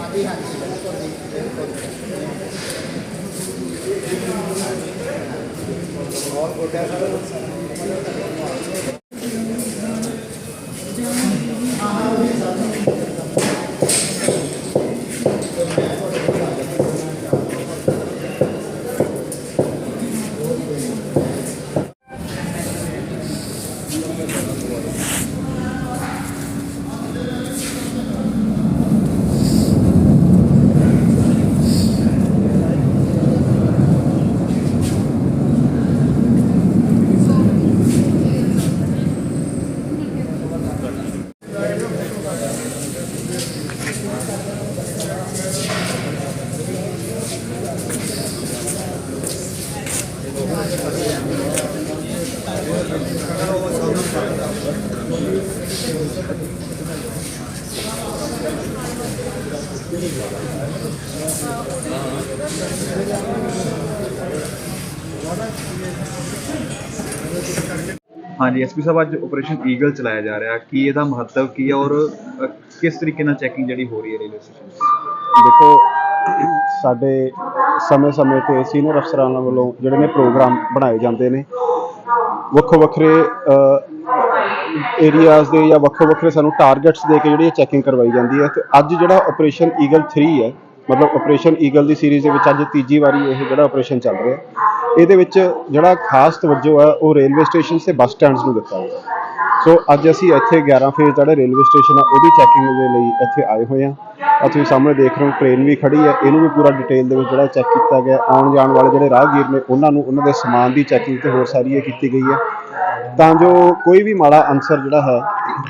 ਹਾਂਜੀ ਹਾਂਜੀ ਹਾਂਜੀ ਐਸਪੀ ਸਾਹਿਬ ਅੱਜ ਆਪਰੇਸ਼ਨ ਈਗਲ ਚਲਾਇਆ ਜਾ ਰਿਹਾ। ਕੀ ਇਹਦਾ ਮਹੱਤਵ ਕੀ ਹੈ ਔਰ ਅ, ਕਿਸ ਤਰੀਕੇ ਨਾਲ ਚੈਕਿੰਗ ਜਿਹੜੀ ਹੋ ਰਹੀ ਹੈ ਰੇਲਵੇ ਸਟੇਸ਼ਨ ਦੇਖੋ ਸਾਡੇ ਸਮੇਂ-ਸਮੇਂ ਤੇ ਸੀਨੀਅਰ ਅਫਸਰਾਂ ਵੱਲੋਂ ਜਿਹੜੇ ਨੇ ਪ੍ਰੋਗਰਾਮ ਬਣਾਏ ਜਾਂਦੇ ਨੇ। ਵੱਖੋ ਵੱਖਰੇ ਏਰੀਆਜ਼ ਦੇ ਜਾਂ ਵੱਖੋ ਵੱਖਰੇ ਸਾਨੂੰ ਟਾਰਗੇਟਸ ਦੇ ਕੇ ਜਿਹੜੀ ਚੈਕਿੰਗ ਕਰਵਾਈ ਜਾਂਦੀ ਹੈ ਤੇ ਅੱਜ ਜਿਹੜਾ ਆਪਰੇਸ਼ਨ ਈਗਲ 3 ਹੈ, ਮਤਲਬ ਆਪਰੇਸ਼ਨ ਈਗਲ ਦੀ ਸੀਰੀਜ਼ ਦੇ ਵਿੱਚ ਅੱਜ ਤੀਜੀ ਵਾਰੀ ਇਹ ਜਿਹੜਾ ਆਪਰੇਸ਼ਨ ਚੱਲ ਰਿਹਾ ਇਹਦੇ ਵਿੱਚ ਜਿਹੜਾ ਖਾਸ ਤਵੱਜੋ ਹੈ, ਉਹ ਰੇਲਵੇ ਸਟੇਸ਼ਨ ਤੇ ਬੱਸ ਸਟੈਂਡਸ ਨੂੰ ਦਿੱਤਾ ਹੈ। ਸੋ ਅੱਜ ਅਸੀਂ ਇੱਥੇ 11 ਫੇਜ਼ ਜਿਹੜਾ ਰੇਲਵੇ ਸਟੇਸ਼ਨ ਆ, ਉਹਦੀ ਚੈਕਿੰਗ ਦੇ ਲਈ ਇੱਥੇ ਆਏ ਹੋਏ ਹਾਂ। ਆ ਤੁਸੀਂ ਸਾਹਮਣੇ ਦੇਖ ਰਹੇ ਹੋ ਟ੍ਰੇਨ ਵੀ ਖੜੀ ਹੈ। ਇਹਨੂੰ ਵੀ ਪੂਰਾ ਡਿਟੇਲ ਦੇ ਵਿੱਚ ਜਿਹੜਾ ਚੈੱਕ ਕੀਤਾ ਗਿਆ ਆਉਣ ਜਾਣ ਵਾਲੇ ਜਿਹੜੇ ਰਾਹਗੀਰ ਨੇ, ਉਹਨਾਂ ਨੂੰ ਉਹਨਾਂ ਦੇ ਸਮਾਨ ਦੀ ਚੈਕਿੰਗ ਤੇ ਹੋਰ ਸਾਰੀ ਇਹ ਕੀਤੀ ਗਈ ਹੈ। ਤਾਂ ਜੋ ਕੋਈ ਵੀ ਮਾੜਾ ਅਨਸਰ ਜਿਹੜਾ ਹੈ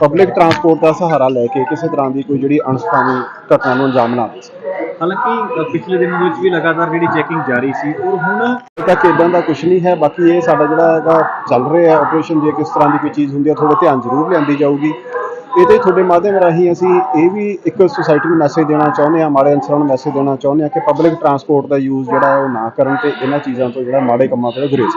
ਪਬਲਿਕ ਟਰਾਂਸਪੋਰਟ ਦਾ ਸਹਾਰਾ ਲੈ ਕੇ ਕਿਸੇ ਤਰ੍ਹਾਂ ਦੀ ਕੋਈ ਜਿਹੜੀ ਅਣਸੁਖਾਵੀ ਘਟਨਾ ਨੂੰ ਅੰਜਾਮ ਨਾ ਦੇ ਸਕੇ। ਹਾਲਾਂਕਿ ਪਿਛਲੇ ਦਿਨਾਂ ਵਿੱਚ ਵੀ ਲਗਾਤਾਰ ਜਿਹੜੀ ਚੈਕਿੰਗ ਜਾਰੀ ਸੀ ਔਰ ਹੁਣ ਤੱਕ ਇਦਾਂ ਦਾ ਕੁਝ ਨਹੀਂ ਹੈ ਬਾਕੀ ਇਹ ਸਾਡਾ ਜਿਹੜਾ ਹੈਗਾ ਚੱਲ ਰਿਹਾ ਹੈ ਆਪਰੇਸ਼ਨ ਜੇ ਕਿਸ ਤਰ੍ਹਾਂ ਦੀ ਕੋਈ ਚੀਜ਼ ਹੁੰਦੀ ਹੈ ਥੋੜਾ ਧਿਆਨ ਜ਼ਰੂਰ ਲਿਆਂਦੀ ਜਾਊਗੀ। ਇਹਦੇ ਤੁਹਾਡੇ ਮਾਧਿਅਮ ਰਾਹੀਂ ਅਸੀਂ ਇਹ ਵੀ ਇੱਕ ਸੁਸਾਇਟੀ ਨੂੰ ਮੈਸੇਜ ਦੇਣਾ ਚਾਹੁੰਦੇ ਹਾਂ ਮਾੜੇ ਅਨਸਰਾਂ ਨੂੰ ਮੈਸੇਜ ਦੇਣਾ ਚਾਹੁੰਦੇ ਹਾਂ ਕਿ ਪਬਲਿਕ ਟਰਾਂਸਪੋਰਟ ਦਾ ਯੂਜ਼ ਜਿਹੜਾ ਹੈ ਉਹ ਨਾ ਕਰਨ ਤੇ ਇਹਨਾਂ ਚੀਜ਼ਾਂ ਤੋਂ ਜਿਹੜਾ ਮਾੜੇ ਕੰਮਾਂ ਤੋਂ ਗੁਰੇਜ਼।